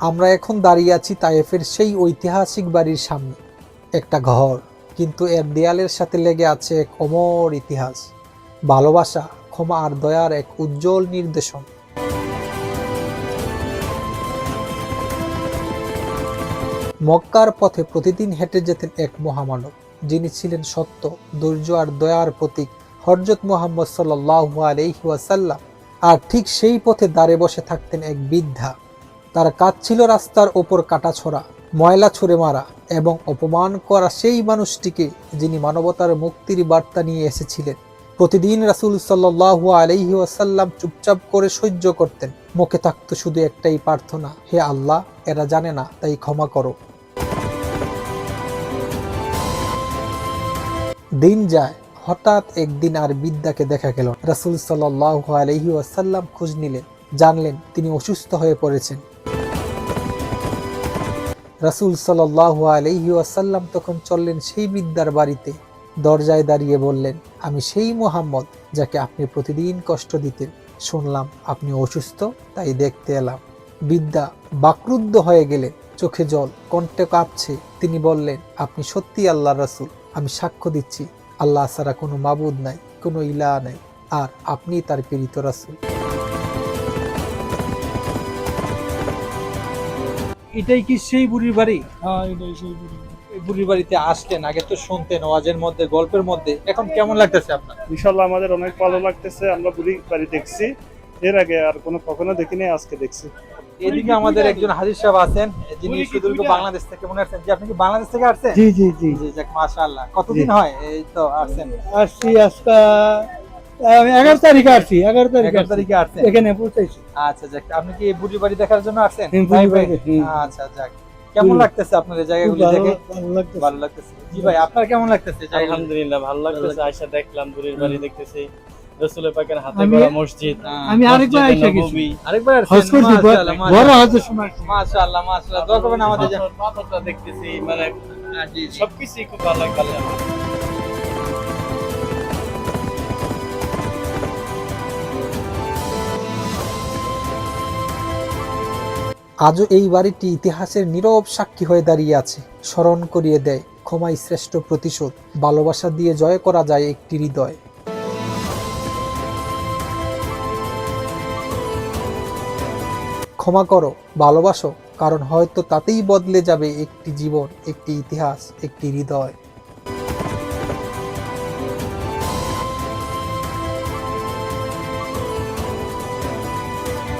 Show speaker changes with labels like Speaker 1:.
Speaker 1: আমরা এখন দাঁড়িয়ে আছি তায়েফের সেই ঐতিহাসিক বাড়ির সামনে, একটা ঘর। কিন্তু এর দেয়ালের সাথে লেগে আছে এক অমর ইতিহাস, ভালোবাসা, ক্ষমা আর দয়ার এক উজ্জ্বল নির্দেশন। মক্কার পথে প্রতিদিন হেঁটে যেতেন এক মহামানব, যিনি ছিলেন সত্য, ধৈর্য আর দয়ার প্রতীক হরজত মোহাম্মদ সাল্লাহু আলহি ওয়াসাল্লাম। আর ঠিক সেই পথে দাঁড়ে বসে থাকতেন এক বৃদ্ধা। তার কাজ ছিল রাস্তার ওপর কাটা ছড়া, ময়লা ছুঁড়ে মারা এবং অপমান করা সেই মানুষটিকে যিনি মানবতার মুক্তির বার্তা নিয়ে এসেছিলেন। প্রতিদিন রাসুল সাল্লাহু আলহি ওয়াসাল্লাম চুপচাপ করে সহ্য করতেন। মুখে থাকতো শুধু একটাই প্রার্থনা, হে আল্লাহ, এরা জানে না, তাই ক্ষমা করো। দিন যায়, হঠাৎ একদিন আর বিদ্যাকে দেখা গেল রাসুল সাল্লাহ আলহি ওয়াসাল্লাম খোঁজ নিলেন, জানলেন তিনি অসুস্থ হয়ে পড়েছেন। রাসুল সাল্লাহ আলহি ওয়াসাল্লাম তখন চললেন সেই বিদ্যার বাড়িতে। দরজায় দাঁড়িয়ে বললেন, আমি সেই মোহাম্মদ যাকে আপনি প্রতিদিন কষ্ট দিতেন। শুনলাম আপনি অসুস্থ, তাই দেখতে এলাম। বিদ্যা বাকরুদ্ধ হয়ে গেলেন। চোখে জল, কণ্ঠে কাঁপছে। তিনি বললেন, আপনি সত্যি আল্লাহ রাসুল, আমি সাক্ষ্য দিচ্ছি। আল্লাহ ছাড়া কোনো মাবুদ নাই, কোনো ইলা নাই, আর আপনি তার পীড়িত রাসুল।
Speaker 2: এটাই কি সেই বুড়ির বাড়ি?
Speaker 3: হ্যাঁ এটাই সেই বুড়ি।
Speaker 2: এই বুড়ির বাড়িতে আসতেন আগে তো শুনতেন ওয়াজের মধ্যে গল্পের মধ্যে। এখন কেমন লাগতেছে আপনার?
Speaker 3: ইনশাল্লাহ আমাদের অনেক ভালো লাগতেছে আমরা বুড়ি বাড়ি দেখছি। এর আগে আর কোনো কখনো দেখিনি আজকে দেখছি।
Speaker 2: এদিকে আমাদের একজন হাজির সাহেব আছেন যিনি সুদীর্ঘ বাংলাদেশ থেকে মনে আসছেন যে আপনি কি বাংলাদেশ থেকে আসছেন?
Speaker 4: জি জি জি।
Speaker 2: জি যাক মাশাআল্লাহ। কতদিন হয় এই তো আসছেন?
Speaker 4: আসছি আজকে এগারো তারিখে আসছি এগারো তারিখে আসছি।
Speaker 2: তারিখে আসছেন?
Speaker 4: এখানে পৌঁছাইছি।
Speaker 2: আচ্ছা যাক আপনি কি বুড়ি বাড়ি দেখার জন্য আসছেন?
Speaker 4: হুম।
Speaker 2: আচ্ছা যাক। কেমন লাগতেছে আপনার জায়গাগুলি দেখে?
Speaker 4: ভালো লাগতেছে।
Speaker 2: জি ভাই আপনার কেমন লাগতেছে?
Speaker 5: আলহামদুলিল্লাহ ভালো লাগতেছে। আয়সা দেখলাম দূরের বাড়ি দেখতেছি। রসুলের পাকের হাতে গড়া মসজিদ।
Speaker 4: আমি আরেকবার
Speaker 5: মসজিদে
Speaker 4: আইসা গেছি।
Speaker 2: আরেকবার
Speaker 4: হজ করছি বড় হজের সময়
Speaker 2: মাশাআল্লাহ মাশাআল্লাহ। দোয়া করবেন আমাদের
Speaker 5: পাথরটা দেখতেছি মানে
Speaker 2: হ্যাঁ,
Speaker 5: সবকিছুই খুব ভালো লাগছে
Speaker 1: আজও এই বাড়িটি ইতিহাসের নীরব সাক্ষী হয়ে দাঁড়িয়ে আছে। স্মরণ করিয়ে দেয়, ক্ষমাই শ্রেষ্ঠ প্রতিশোধ। ভালোবাসা দিয়ে জয় করা যায় একটি হৃদয়। ক্ষমা করো, ভালোবাসো, কারণ হয়তো তাতেই বদলে যাবে একটি জীবন, একটি ইতিহাস, একটি হৃদয়।